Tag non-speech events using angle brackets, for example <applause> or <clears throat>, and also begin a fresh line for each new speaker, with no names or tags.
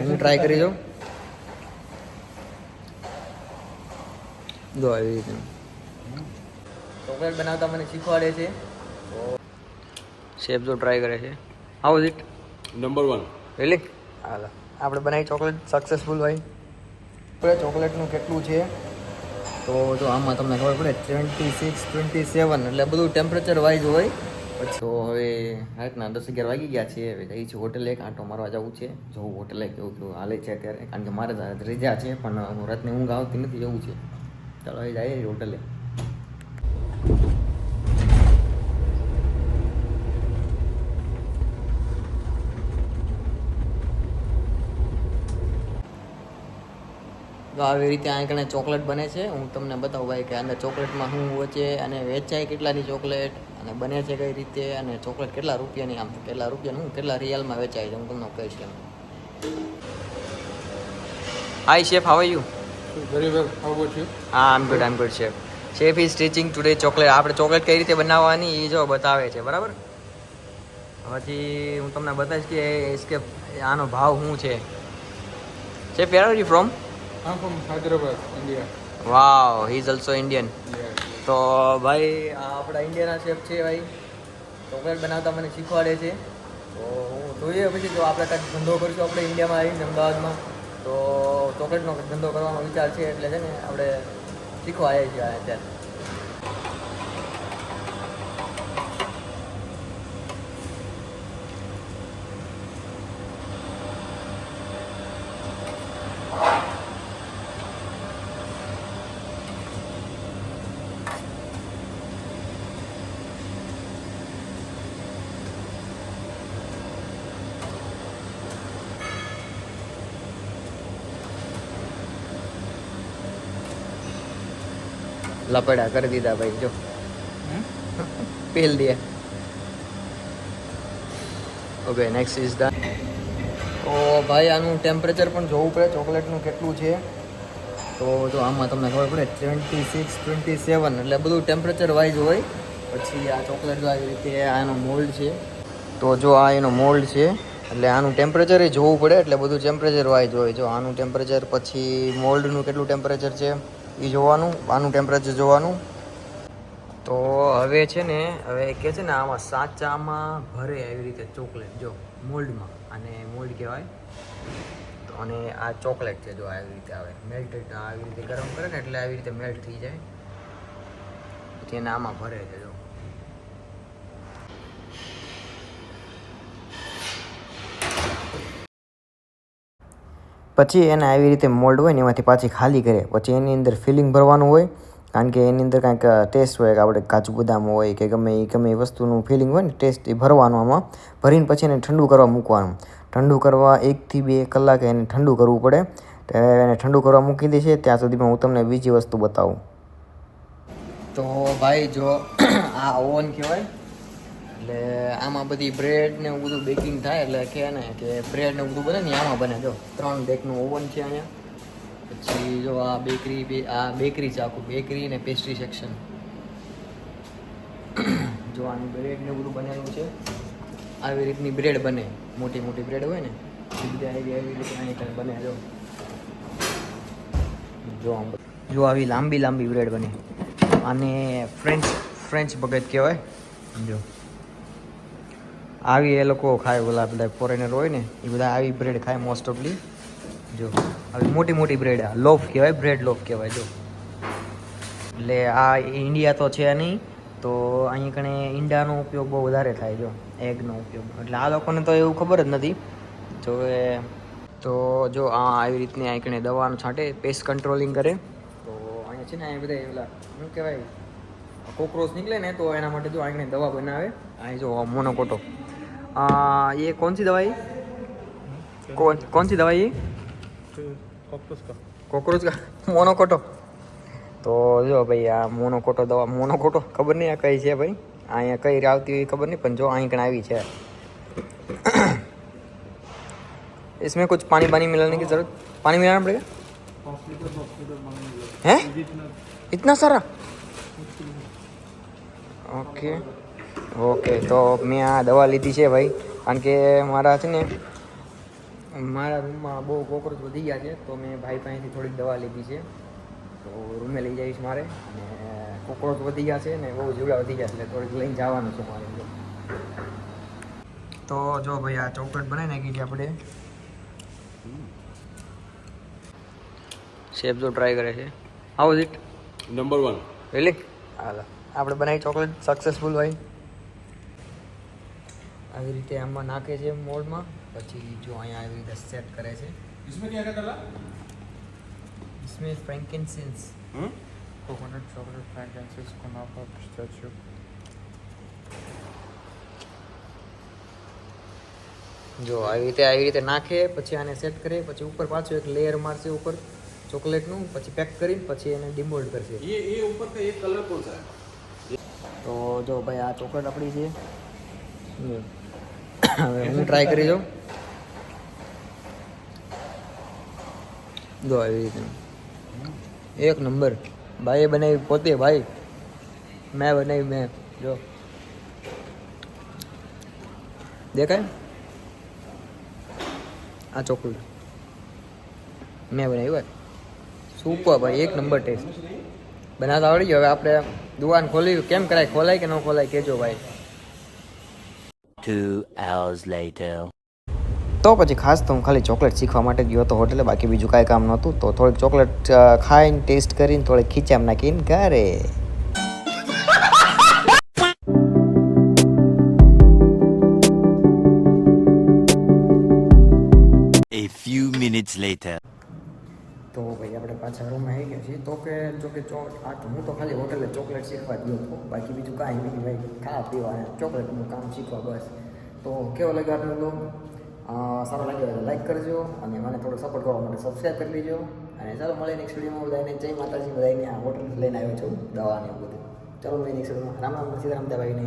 હું ટ્રાય કરી દઉં જો આવી રીતે. ચોકલેટ બનાવતા મને શીખવાડે છે. શેફ જો ટ્રાય કરે છે. How is it
number one
really હાલો. આપણે બનાવી ચોકલેટ સક્સેસફુલ ભાઈ. આપણે ચોકલેટનું કેટલું છે? તો જો આમાં તમને ખબર પડે ટ્વેન્ટી સિક્સ ટ્વેન્ટી સેવન એટલે બધું ટેમ્પરેચર વાઇઝ હોય પછી તો હવે રાતના દસ અગિયાર વાગી ગયા છે હવે જઈ છે હોટેલે, એક આંટો મારવા જવું છે. જોવું હોટેલે, કેવું કેવું હાલે છે અત્યારે. કારણ કે મારે રજા છે, પણ હું રાતની ઊંઘ આવતી નથી, એવું છે. ચાલો હવે જઈએ હોટેલે. તો આવી રીતે અહીં કણે ચોકલેટ બને છે. હું તમને બતાવું ભાઈ કે અંદર ચોકલેટમાં શું હોય છે અને વેચાય કેટલાની ચોકલેટ? અને બને છે કઈ રીતે અને ચોકલેટ કેટલા રૂપિયાની આમ કેટલા રૂપિયાનું કેટલા રિયલમાં વેચાય છે હું તમને કહીશ એમ. Hi chef how you
very well how about you
હા am good good chef chef is teaching today chocolate આપણે ચોકલેટ કઈ રીતે બનાવવાની એ જો બતાવે છે બરાબર? પછી હું તમને બતાવીશ કે કે આનો ભાવ શું છે. Chef where are you
from um from Hyderabad
India wow he is also
Indian
તો ભાઈ, આ આપણા ઇન્ડિયાના શેફ છે ભાઈ. ચોકલેટ બનાવતા મને શીખવાડે છે. તો હું જોઈએ પછી જો આપણે કંઈક ધંધો કરીશું આપણે ઇન્ડિયામાં આવીને, અમદાવાદમાં. તો ચોકલેટનો ધંધો કરવાનો વિચાર છે એટલે છે ને આપણે શીખવા આવ્યા છીએ અત્યારે. લપડા કરી દીધા ભાઈ, જો. પેલ દે. ઓકે નેક્સ્ટ ઇઝ ધ તો ભાઈ, આનું ટેમ્પરેચર પણ જોવું પડે ચોકલેટનું કેટલું છે. તો જો આમાં તમને ખબર પડે ટ્વેન્ટી સિક્સ ટ્વેન્ટી સેવન એટલે બધું ટેમ્પરેચર વાઇઝ હોય. પછી આ ચોકલેટ આવી રીતે આનો મોલ્ડ છે. તો જો આ એનો મોલ્ડ છે, એટલે આનું ટેમ્પરેચર એ જોવું પડે, એટલે બધું ટેમ્પરેચર વાઇઝ હોય. જો આનું ટેમ્પરેચર પછી મોલ્ડનું કેટલું ટેમ્પરેચર છે? એ જોવાનું, આનું ટેમ્પરેચર જોવાનું. તો હવે છે ને, હવે કે છે ને, આમાં સાચામાં ભરે આવી રીતે ચોકલેટ, જો મોલ્ડમાં અને મોલ્ડ કહેવાય. તો અને આ ચોકલેટ છે, જો, આવી રીતે આવે. મેલ્ટેડ આવી રીતે ગરમ કરે ને, એટલે આવી રીતે મેલ્ટ થઈ જાય. પછી એને આમાં ભરે છે, જો. પછી એને આવી રીતે મોલ્ડ હોય ને એમાંથી પાછી ખાલી કરે. પછી એની અંદર ફિલિંગ ભરવાનું હોય, કારણ કે એની અંદર કાંઈક ટેસ્ટ હોય, કે આપણે કાજુ બદામ હોય, કે ગમે એ ગમે એ વસ્તુનું ફિલિંગ હોય ને ટેસ્ટ એ ભરવાનું આમાં. ભરીને પછી એને ઠંડુ કરવા મૂકવાનું. ઠંડુ કરવા એકથી બે કલાક એને ઠંડુ કરવું પડે. એને ઠંડુ કરવા મૂકી દેશે ત્યાં સુધીમાં હું તમને બીજી વસ્તુ બતાવું. તો ભાઈ જો, આ ઓવન કહેવાય એટલે આમાં બધી બ્રેડ ને એવું બધું બેકિંગ થાય એટલે કે ને કે બ્રેડ ને બધું બને ને આમાં બને. જો, ત્રણ ડેકનું ઓવન છે અહીંયા. પછી જો આ બેકરી બે, આ બેકરી છે આખું બેકરી ને પેસ્ટ્રી સેક્શન <clears throat> જો આનું બ્રેડ ને બધું બનેલું છે. આવી રીતની બ્રેડ બને. મોટી મોટી બ્રેડ હોય ને, એ બધી અહીં બને. જો. જો જો આવી લાંબી લાંબી બ્રેડ બને. આને ફ્રેન્ચ ફ્રેન્ચ ભગત કહેવાય. જો આવી એ લોકો ખાય ઓલા બધા ફોરેનર હોય ને, એ બધા આવી બ્રેડ ખાય મોસ્ટ ઓફલી જો, આવી મોટી મોટી બ્રેડ આ લોફ કહેવાય બ્રેડ લોફ કહેવાય, જો. એટલે આ ઇન્ડિયા તો છે નહીં, તો અહીં કણે ઈંડાનો ઉપયોગ બહુ વધારે થાય, જો, એગનો ઉપયોગ. એટલે આ લોકોને તો એવું ખબર જ નથી. જો તો જો આ આવી રીતની અહીં કણે દવાનું છાંટે પેસ્ટ કંટ્રોલિંગ કરે. તો અહીંયા છે ને, અહીંયા બધા ઓલા, શું કહેવાય કોક્રોચ નીકળે ને, તો એના માટે જો આગળ દવા બનાવે. અહીં જો મોનોકોટો. आ, ये कौन सी दवाई कौन कौन सी दवाई ये કોકરોચ કા મોનોકોટો તો જો ભાઈ આ મોનોકોટો દવા મોનોકોટો ખબર નહીં આ કઈ છે ભાઈ અહીંયા કઈ આવતી હોય ખબર નહીં પણ જો અહીં કણ આવી છે इसमें कुछ पानी पानी मिलाने की जरूरत पानी मिलाना पड़ेगा हैं इतना सारा ઓકે ઓકે તો મેં આ દવા લીધી છે ભાઈ. કારણ કે મારા છે ને મારા રૂમમાં બહુ કોકરોચ વધી ગયા છે તો મેં ભાઈ પાસેથી થોડીક દવા લીધી છે. તો રૂમે લઈ જઈશ મારે. અને કોકરોચ વધી ગયા છે ને બહુ જીવડા વધી ગયા છે એટલે થોડીક લઈને જવાનું છે મારે. તો જો ભાઈ આ ચોકલેટ બનાવી નાખી છે આપણે. શેફ જો ટ્રાય કરે છે. How it
number one
really હાલો. આપણે બનાવી ચોકલેટ. સક્સેસફુલ ભાઈ. આવી રીતે આમાં નાખે છે મોલ્ડમાં પછી જો અહીંયા આવી રીતે સેટ કરે છે
इसमें क्या क्या डाला
इसमें frankincense
hmm
coconut chocolate frankincense kunafa pistachio
જો આવી રીતે આવી રીતે નાખે પછી આને સેટ કરે પછી ઉપર પાછું એક લેયર મારશે ઉપર ચોકલેટનું પછી પેક કરીને પછી એને ડિમોલ્ડ કરશે
ये ये ऊपर का एक कलर कौन सा है
તો જો ભાઈ આ ચોકલેટ આપણી છે જો. હવે હું ટ્રાય કરી જાઉં જો આવી રીતે એક નંબર ભાઈએ બનાવી પોતે ભાઈ મેં બનાવી મેં જો દેખાય આ ચોકલેટ મેં બનાવ્યું ભાઈ સુપર ભાઈ એક નંબર ટેસ્ટ બનાવતા આવડી ગયો હવે આપણે દુકાન ખોલી કેમ કરાય ખોલાય કે ન ખોલાય કેજો ભાઈ
Two hours later.
તો પછી ખાસ તો હું ખાલી ચોકલેટ શીખવા માટે ગયો હતો હોટલે બાકી બીજું કાંઈ કામ નહોતું તો થોડીક ચોકલેટ અ, ખાઈને ટેસ્ટ કરીને થોડીક ખીચામાં નાખીને ઘરે
A few minutes later.
તો ભાઈ આપણે પાછા રૂમમાં આવી ગયા છીએ. તો કે, જો કે ચો, આ હું તો ખાલી હોટલે ચોકલેટ શીખવા દઉં હતો બાકી બીજું કાંઈ નહીં ભાઈ. ખા પીવા ચોકલેટનું કામ શીખવા બસ. તો કેવો લાગ્યો આજનો બ્લોગ સારો લાગ્યો હોય લાઈક કરજો અને મને થોડો સપોર્ટ કરવા માટે સબસ્ક્રાઈબ કરી લેજો. અને ચાલો મળે નેક્સ્ટ વિડીયોમાં બધાને. જય માતાજી બધાને. આ હોટલ લઈને આવ્યો છું દવાને એવું બધું. ચાલો મળે નેક્સ્ટ વિડીયોમાં રામ રામ, સીતારામ ભાઈને